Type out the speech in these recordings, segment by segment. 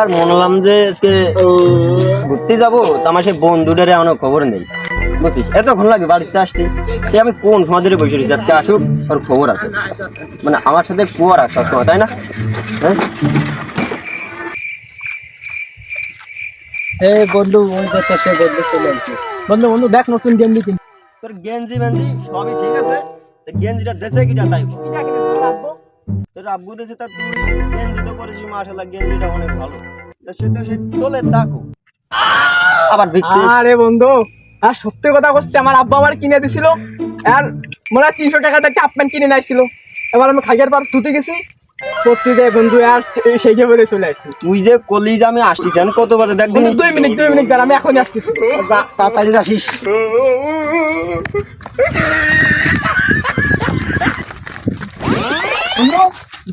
আর মনে হলাম যে আজকে ঘুরতে যাব। তা আমার সেই বন্ধুটারে এখনও খবর নেই। বুঝছিস? এতক্ষণ লাগে বাড়িতে আসতে। সে আমি কোন সময় ধরে বসে রয়েছি? আজকে আসুক ওর খবর আছে। মানে আমার সাথে কুয়ার আর সবসময় তাই না? হ্যাঁ? এ বন্ধু ওই কথা সে বন্ধু চলে আসছে বন্ধু বন্ধু দেখ নতুন গেম দিন তোর গেঞ্জি মেঞ্জি সবই ঠিক আছে। গেঞ্জিটা দেশে কিটা তাই? তোর আব্বু দেশে তা তুই গেঞ্জি তো গেঞ্জিটা অনেক ভালো। তা সে তো সে তোলে দেখো আবার বিকছিস আরে বন্ধু আর সত্যি কথা করছে আমার আব্বা আমার কিনে দিছিল। আর মনে হয় তিনশো টাকা দিয়ে হাফ প্যান্ট কিনে নাইছিল এবার আমি খাইয়ার পর ধুতে গেছি। বন্ধু আর সেই যে বলে চলে আসছি। তুই যে কলি যে আমি আসছিস আমি কত বাজে? দেখ দুই মিনিট দুই মিনিট দাঁড়া আমি এখনই আসতেছি। তাড়াতাড়ি আসিস।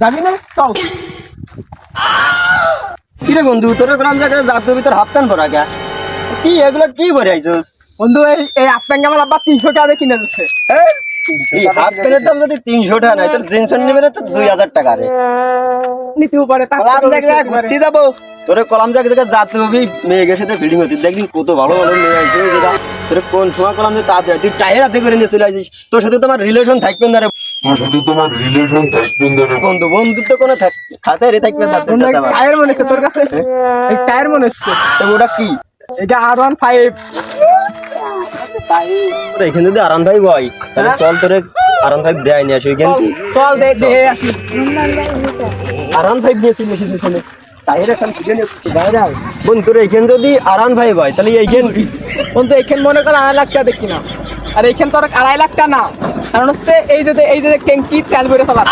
যাবি না চল। কিরে বন্ধু তোর গ্রাম জায়গায় যাতে ভিতর হাফ প্যান্ট পরা কে? কি এগুলো কি পরে আইছস? বন্ধু এই এই হাফ প্যান্ট আমার আব্বা তিনশো টাকা কিনে দিচ্ছে এই হাফ প্যান্টের দাম যদি তিনশো টাকা নাই তোর জিন্স নেবে তো দুই হাজার টাকা রে। নিতেও পারে কলাম জায়গায় ঘুরতে যাব। তোরে কলাম জায়গা থেকে যাতে হবে মেয়েদের সাথে ফিল্ডিং হতে। দেখবি কত ভালো ভালো মেয়ে তোর কোন সময় কলাম তুই টায়ার হাতে করে নিয়ে চলে আসিস। তোর সাথে তোমার রিলেশন থাকবে না রে। তোর সাথে তোমার রিলেশন বন্ধু বন্ধুত্ব কোনো থাকবে না। টায়ার মনে হচ্ছে তোর কাছে। এই টায়ার মনে হচ্ছে। তো ওটা কি? এটা আর ওয়ান ফাইভ এখানে যদি আরাম ভাই তাহলে চল তোরে আরাম ভাই দেয় নিয়ে আসি ওইখান চল দে দে আসি। আরাম ভাই। বন্ধু যদি আরাম ভাই বয় তাহলে এইখান বন্ধু এখানে মনে কর আড়াই লাখ টাকা দেখি না। আর এখানে তোর আড়াই লাখ টাকা না। কারণ হচ্ছে এই যে এই যে ট্যাঙ্কি তেল ফেলা।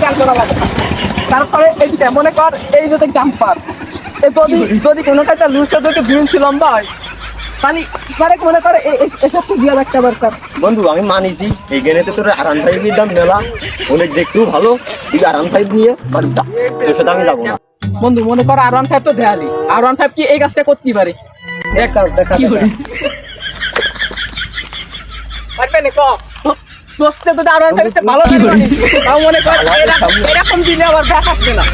তেল করা লাগে তারপরে এই যে মনে কর এই যে ডাম্পার যদি যদি কোনো কাজটা লুজটা যদি লম্বা হয়। মানে মানে মনে করে এই- এই- এসব তো দুই লাখ টাকা দরকার বন্ধু আমি মানিছি। এইখানে তো তোর আরাম ফাইভের দাম মেলা। অনেক দেখতেও ভালো তুই আরাম ফাইভ নিয়ে তোর সাথে আমি যাব না। বন্ধু মনে কর আর ওয়ান ফাইভ তো দেয়ালি। আর ওয়ান ফাইভ কি এই কাজটা করতেই পারে? দেখ কাজ দেখা কি করি পারবে না ক? দোস্তে তো আর ভালো লাগে তাও মনে কর এরকম দিলে আবার না।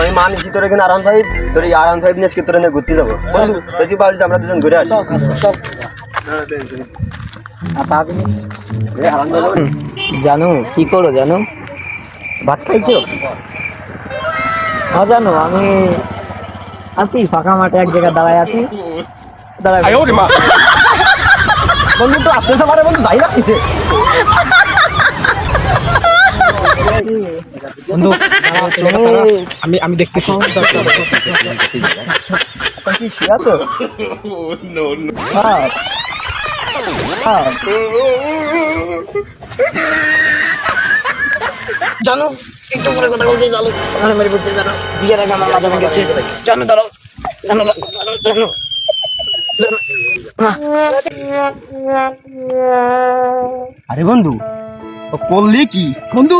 আমি মানিছি তোর এখানে আরাম ফাইভ তোর এই আরাম ফাইভ নিয়ে আজকে তোর নিয়ে ঘুরতে যাব। বন্ধু তুই বাড়িতে আমরা দুজন ঘুরে আসি? জানো কি করো জানো? ভাত খাইছো? হ্যাঁ জানো আমি আছি ফাঁকা মাঠে এক জায়গায় দাঁড়ায় আছি। দাঁড়ায় বন্ধু তো আসতে পারে বন্ধু যাই না কিসে বন্ধু, আমি আমি দেখতেছি। জানো, একটু করে কথা বলতে জানো। আমার বলতে জানো, বিয়ের আগে আমার মাজা ভেঙেছে জানো, দাঁড়াও জানো জানো। আরে বন্ধু ও করলি কি? বন্ধু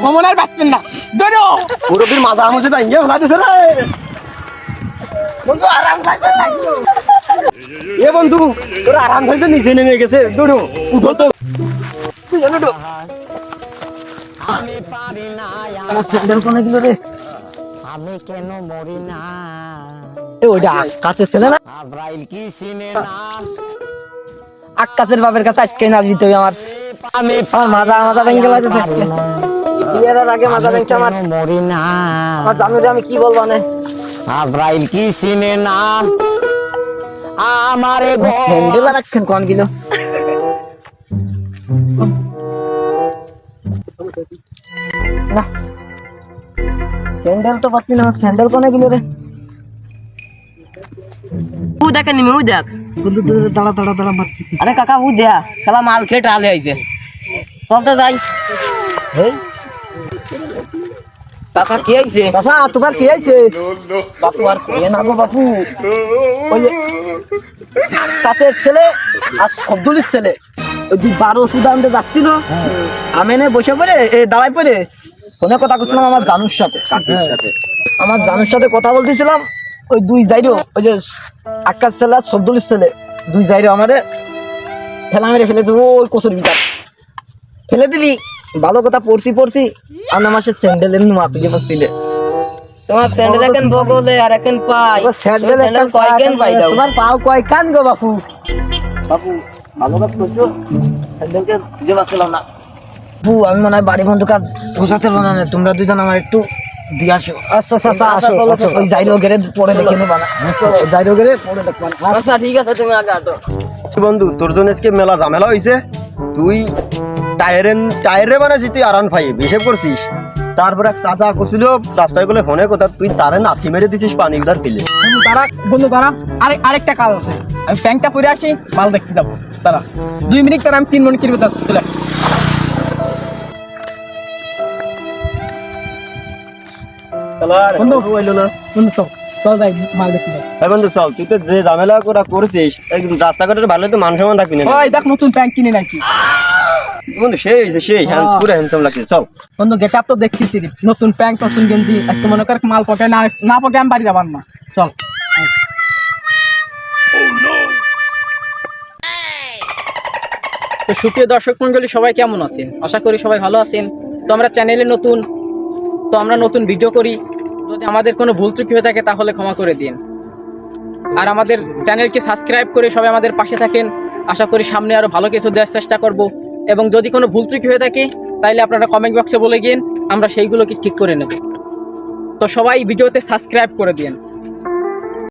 ভ্রমণ আর বাঁচবেন না। ধরো। মুরব্বীর মাজা আমার সাথে ইয়ে ভালো দিছে রে। বন্ধু আরাম থাকবে এ বন্ধু তোর আরাম ভাই তো নিচে নেমে গেছে। দৌড়ো উঠো তো। তুই জানো তো আমার স্যান্ডেল কোনে গেল রে? আমি কেন মরি না? ওইটা কাছে ছেলে না? আজরাইল কি চিনে না? আকাশের বাপের কাছে আজকে না দিতে হবে আমার। আমি আমার মাজা মাজা ভেঙে গেছে বিয়ের আগে মাজা ভেঙছে আমার। মরি না? আমার জানো আমি কি বলব না আজরাইল কি চিনে না? আমারে গো। হ্যান্ডেল রাখেন কোন কিলো না। স্যান্ডেল তো পাচ্ছি না স্যান্ডেল কোনে গেল রে? ও দেখেন ও দেখ। বন্ধু দাঁড়া দাঁড়া দাঁড়া মারতেছি। আরে কাকা ও দেয়া খেলা মাল খেয়ে টালে আইছে। চলতে যাই। কাকা কি আইছে? চাচা তোমার কি আইছে? বাপু আর কইয়ে না গো বাপু? ওই কাছের ছেলে আর শব্দুলির ছেলে। ওই বারো ওষুধ আনতে যাচ্ছিল আমি এনে বসে পড়ে এ দাঁড়ায় পড়ে। ফোনে কথা করছিলাম আমার জানুর সাথে। আমার জানুর সাথে কথা বলতেছিলাম। ওই দুই যাইরো ওই যে আকাশ ছেলে আর শব্দুলির ছেলে দুই যাইরো আমারে ফেলা মেরে ফেলে দেবো ওই কচুর ভিতর। ফেলে দিলি ভালো কথা পড়ছি পড়ছি আর মাসে স্যান্ডেল এমনি মাপি ছিলে তোমার স্যান্ডেল এখন বগলে আর এখন পাই। স্যান্ডেল একটা কয়কেন পাই দাও? তোমার পাও কয় কান গো বাপু? বাপু ভালো কাজ করছ? স্যান্ডেলকে খুঁজে পাচ্ছিলাম না। বাপু আমি মনে হয় বাড়ি বন্ধু কাজ গোছাতে পারব না তোমরা দুজন আমার একটু দিয়ে আসো। আচ্ছা আচ্ছা আচ্ছা আসো। আসো। ওই জাইরো গেরে পরে দেখে নেবা না। জাইরো গেরে পরে দেখবা আচ্ছা ঠিক আছে তুমি আগে আটো বন্ধু তোর জন্য আজকে মেলা ঝামেলা হয়েছে তুই টায়ারে টায়ারে বানাচ্ছি তুই আরান ফাই হিসেব করছিস। তারপরে এক চাচা করছিল রাস্তায়গুলো ফোনে কথা তুই তারে মেরে দিছিস পানি উদার ফেলে বন্ধু দাঁড়া আরেক আরেকটা কাজ আছে। আমি প্যাংটা পরে আসি মাল দেখতে যাব। দাঁড়া। দুই মিনিট তার আমি তিন মিনিট কিনবে চলে আসছি। বন্ধু হইল না। বন্ধু চল। চল যাই মাল দেখতে যাই। হ্যাঁ বন্ধু চল। তুই তো যে ঝামেলা করা করছিস একদম রাস্তাঘাটের ভালো তো মান সম্মান রাখবি না ওই দেখ নতুন প্যান্ট কিনে নাকি বন্ধু সেই সেই হ্যান্ড পুরো হ্যান্ডসাম লাগছে চল। বন্ধু গেট আপ তো দেখতেছি নতুন প্যান্ট নতুন গেঞ্জি আজকে মনে কর মাল পকে না না পকে আমি বাড়ি যাবার না। চল। তো সুপ্রিয় দর্শক মন্ডলী সবাই কেমন আছেন? আশা করি সবাই ভালো আছেন। তো আমরা চ্যানেলে নতুন তো আমরা নতুন ভিডিও করি। যদি আমাদের কোনো ভুল ত্রুটি হয়ে থাকে, তাহলে ক্ষমা করে দিন। আর আমাদের চ্যানেলকে সাবস্ক্রাইব করে সবাই আমাদের পাশে থাকেন। আশা করি সামনে আরও ভালো কিছু দেওয়ার চেষ্টা করব। এবং যদি কোনো ভুল ত্রুটি হয়ে থাকে তাহলে আপনারা কমেন্ট বক্সে বলে গিয়ে আমরা সেইগুলোকে ঠিক করে নেব। তো সবাই ভিডিওতে সাবস্ক্রাইব করে দিন